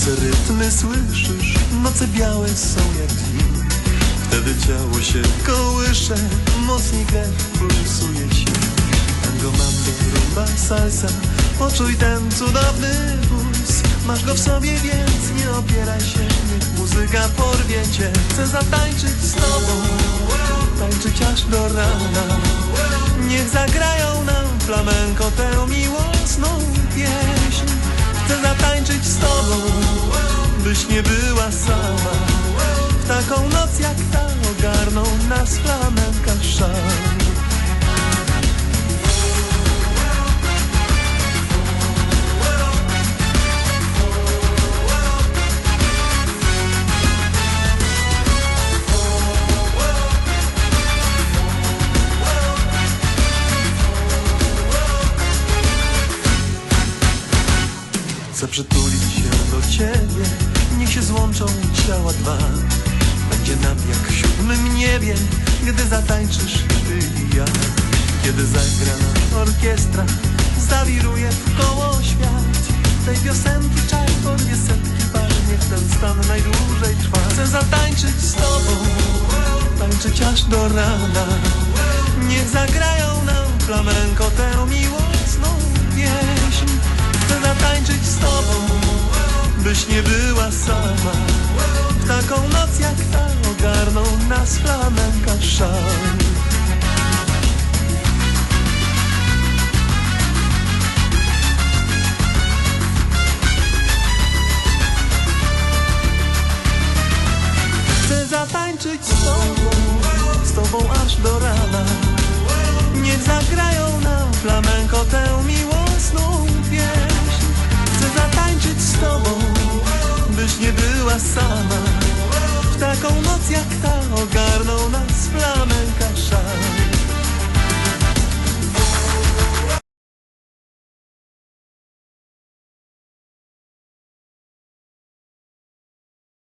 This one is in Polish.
my słyszysz, noce białe są jak dni. Wtedy ciało się kołysze, mocniej krew pulsuje się. Tango, mambo, rumba, salsa, poczuj ten cudowny puls. Masz go w sobie, więc nie opieraj się, niech muzyka porwie cię. Chcę zatańczyć z tobą, tańczyć aż do rana. Niech zagrają nam flamenko tę miłosną pieśń. Chcę zatańczyć z tobą, byś nie była sama. W taką noc jak ta ogarną nas flamenka Chcę przytulić się do ciebie. Niech się złączą ciała dwa. Będzie nam jak w siódmym niebie Gdy zatańczysz ty i ja. Kiedy zagra nam orkiestra Zawiruje koło świat. Tej piosenki czar porwie setki par Niech ten stan najdłużej trwa. Chcę zatańczyć z tobą Tańczyć aż do rana byś nie była sama. W taką noc jak ta ogarną nas flamenka szał Chcę zatańczyć z tobą, z tobą aż do rana była